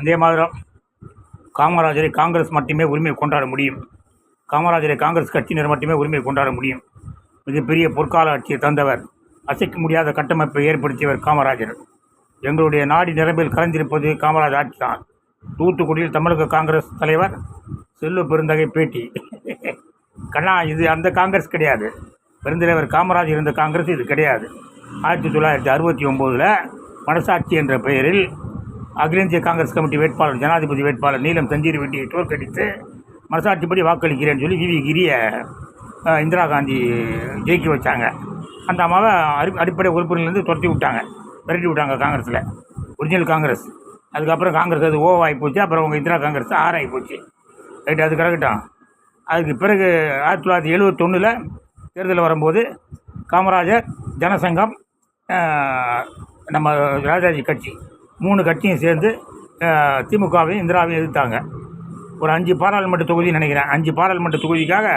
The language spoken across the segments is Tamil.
அதே மாதிரி காமராஜரை காங்கிரஸ் மட்டுமே உரிமை கொண்டாட முடியும். காமராஜரை காங்கிரஸ் கட்சியினர் மட்டுமே உரிமை கொண்டாட முடியும். மிகப்பெரிய பொற்கால ஆட்சியை தந்தவர் அசைக்க முடியாத கட்டமைப்பை ஏற்படுத்தியவர் காமராஜர். எங்களுடைய நாடி நிரம்பில் கலந்திருப்பது காமராஜ் ஆட்சி தான் தூத்துக்குடியில் தமிழக காங்கிரஸ் தலைவர் செல்வ பெருந்தகை பேட்டி. கண்ணா இது அந்த காங்கிரஸ் கிடையாது. பெருந்தலைவர் காமராஜ் இருந்த காங்கிரஸ் இது கிடையாது. ஆயிரத்தி தொள்ளாயிரத்தி அறுபத்தி ஒம்போதில் மனசாட்சி என்ற பெயரில் அகில இந்திய காங்கிரஸ் கமிட்டி வேட்பாளர் ஜனாதிபதி வேட்பாளர் நீலம் சஞ்சீர் ரெட்டியை தோற்கடித்து மனசாட்சிப்படி வாக்களிக்கிறேன்னு சொல்லி விவி கிரியை இந்திரா காந்தி ஜெயிக்க வச்சாங்க. அந்த அம்மாவை அடி அடிப்படை உறுப்பினர்லேருந்து துரத்தி விட்டாங்க. விரட்டி விட்டாங்க காங்கிரஸில். ஒரிஜினல் காங்கிரஸ். அதுக்கப்புறம் காங்கிரஸ் அது ஓ ஆகி போச்சு. அப்புறம் உங்கள் இந்திரா காங்கிரஸ் ஆர் ஆகி போச்சு. ரைட்டு அது கிடக்கட்டும் அதுக்கு பிறகு ஆயிரத்தி தொள்ளாயிரத்தி எழுபத்தொன்னில் தேர்தல் வரும்போது காமராஜர் ஜனசங்கம் நம்ம ராஜாஜி கட்சி மூணு கட்சியும் சேர்ந்து திமுகவையும் இந்திராவையும் எதிர்த்தாங்க. ஒரு அஞ்சு பாராளுமன்ற தொகுதி நினைக்கிறேன். அஞ்சு பாராளுமன்ற தொகுதிக்காக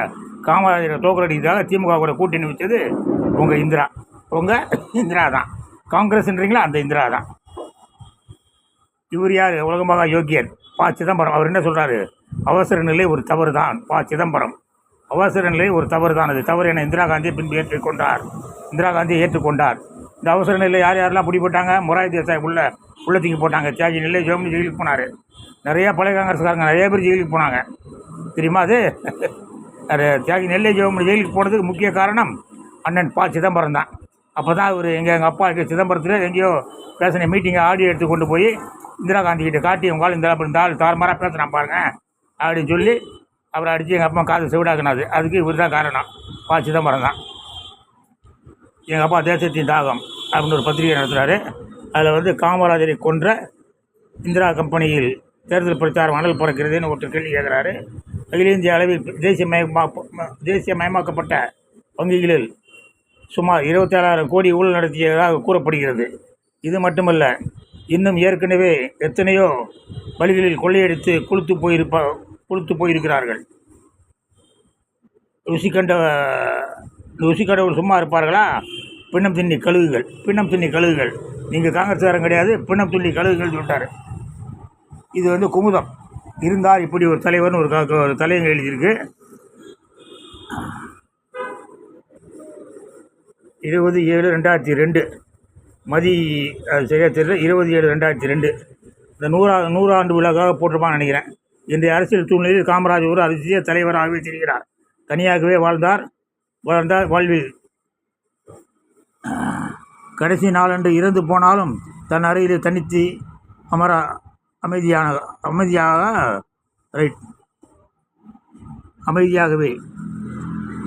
காமராஜரை தோக்கரடிக்காக திமுக கூட கூட்டணி வச்சது உங்கள் இந்திரா. உங்கள் இந்திரா தான். காங்கிரஸ்ன்றீங்களா? அந்த இந்திரா தான். இவர் யார்? உலகமாக யோக்கியர். பா. சிதம்பரம். அவர் என்ன சொல்கிறாரு அவசர நிலை ஒரு தவறு தான் பா. சிதம்பரம். அவசர நிலை ஒரு தவறு தான் அது தவறு என இந்திரா காந்தியை பின்பு ஏற்றுக்கொண்டார். இந்திரா காந்தியை ஏற்றுக்கொண்டார். இந்த அவசர நிலை யார் யாரெல்லாம் பிடி போட்டாங்க? மொராய் தேசாய் உள்ள உள்ள தூக்கி போட்டாங்க. தியாகி நிலை ஜெயமணி ஜெயிலுக்கு போனார். நிறையா பழைய காங்கிரஸ்காரங்க நிறைய பேர் ஜெயிலுக்கு போனாங்க. தெரியுமா அது? அது தியாகி நெல்லை ஜெயமணி ஜெயிலுக்கு போனதுக்கு முக்கிய காரணம் அண்ணன் பா. சிதம்பரம் தான். அப்போ தான் அவர் எங்கள் எங்கள் அப்பா இருக்க சிதம்பரத்தில் எங்கேயோ பேசின மீட்டிங்கை ஆடியோ எடுத்து கொண்டு போய் இந்திரா காந்தி கிட்ட காட்டி உங்களால் இந்த இந்த ஆள் தாறுமாறாக பேசுகிறான் பாருங்க அப்படின்னு சொல்லி அவரை அடித்து எங்கள் அப்பா காது செவிடாக்குனாது அதுக்கு இவர் தான் காரணம். பா. சிதம்பரம் தான். எங்கள் அப்பா தேசத்தின் தாகம். அப்படின்னு ஒரு பத்திரிகை நடத்துகிறாரு அதில் வந்து காமராஜரை கொன்ற இந்திரா கம்பெனியில் தேர்தல் பிரச்சாரம் அனல் பறக்கிறதுன்னு ஒருத்தர் கேள்வி கேட்குறாரு அகில இந்திய அளவில் தேசிய மயமா தேசிய மயமாக்கப்பட்ட வங்கிகளில் சுமார் இருபத்தேழாயிரம் கோடி ஊழல் நடத்தியதாக கூறப்படுகிறது. இது மட்டுமல்ல இன்னும் ஏற்கனவே எத்தனையோ வழிகளில் கொள்ளையடித்து கொளுத்து போயிருப்ப கொளுத்து போயிருக்கிறார்கள். ருசி கண்ட ருசி கண்டவர் சும்மா இருப்பார்களா? பின்னம் தின்னி கழுகுகள் பின்னம் தின்னி கழுகுகள். நீங்கள் காங்கிரஸ்காரன் கிடையாது பின்னம் தின்னி கழுகுகள் சொல்லிட்டார். இது வந்து குமுதம். இருந்தால் இப்படி ஒரு தலைவர்னு ஒரு க- ஒரு தலைவங்க எழுதியிருக்கு. இருபது ஏழு ரெண்டாயிரத்தி ரெண்டு. மதி அது சரியாக தெரியல. இருபது ஏழு ரெண்டாயிரத்தி ரெண்டு. இந்த நூறா நூறாண்டு விழாக்காக போட்டிருப்பான்னு நினைக்கிறேன். இன்றைய அரசியல் சூழ்நிலையில் காமராஜ் ஒரு அரசிய தலைவராகவே தெரிகிறார் தனியாகவே வாழ்ந்தார் வாழ்ந்தார் வாழ்வில். கடைசி நாளன்று இறந்து போனாலும் தன் அறையில் தனித்து அமர அமைதியான அமைதியாக ரைட் அமைதியாகவே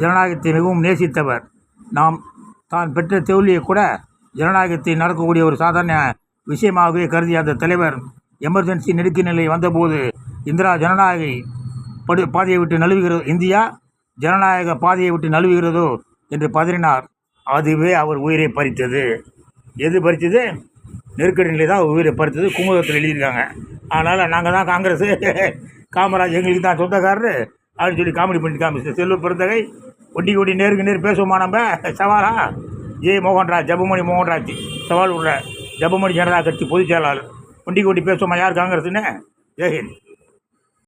ஜனநாயகத்தை மிகவும் நேசித்தவர். நாம் தான் பெற்ற தோல்வியை கூட ஜனநாயகத்தை நடக்கக்கூடிய ஒரு சாதாரண விஷயமாகவே கருதிய அந்த தலைவர் எமர்ஜென்சி நெருக்க நிலை வந்தபோது இந்திரா ஜனநாயக படு பாதையை விட்டு நழுவுகிறது இந்தியா ஜனநாயக பாதையை விட்டு நழுவுகிறதோ என்று பதறினார். அதுவே அவர் உயிரை பறித்தது. எது பறித்தது? நெருக்கடி நிலை தான் உயிரை பறித்தது. குமுதத்தில் எழுதியிருக்காங்க. அதனால் நாங்கள் தான் காங்கிரஸ். காமராஜ் எங்களுக்கு தான் சொந்தக்காரரு. அப்படின்னு சொல்லி காமெடி பண்ணி காமிச்சு செல்வ பிறந்தகை ஒட்டி ஒட்டி நேருக்கு நேர் பேசுவோமா நம்ம? சவாலா? ஜே மோகன்ராஜ் ஜபமணி மோகன்ராஜ். சவால் உள்ள ஜபமணி ஜனதா கட்சி பொதுச் செயலாளர். ஒண்டி கொட்டி பேசுவோமா? யார் காங்கிரஸ்ன்னு ஜெயஹிந்த்.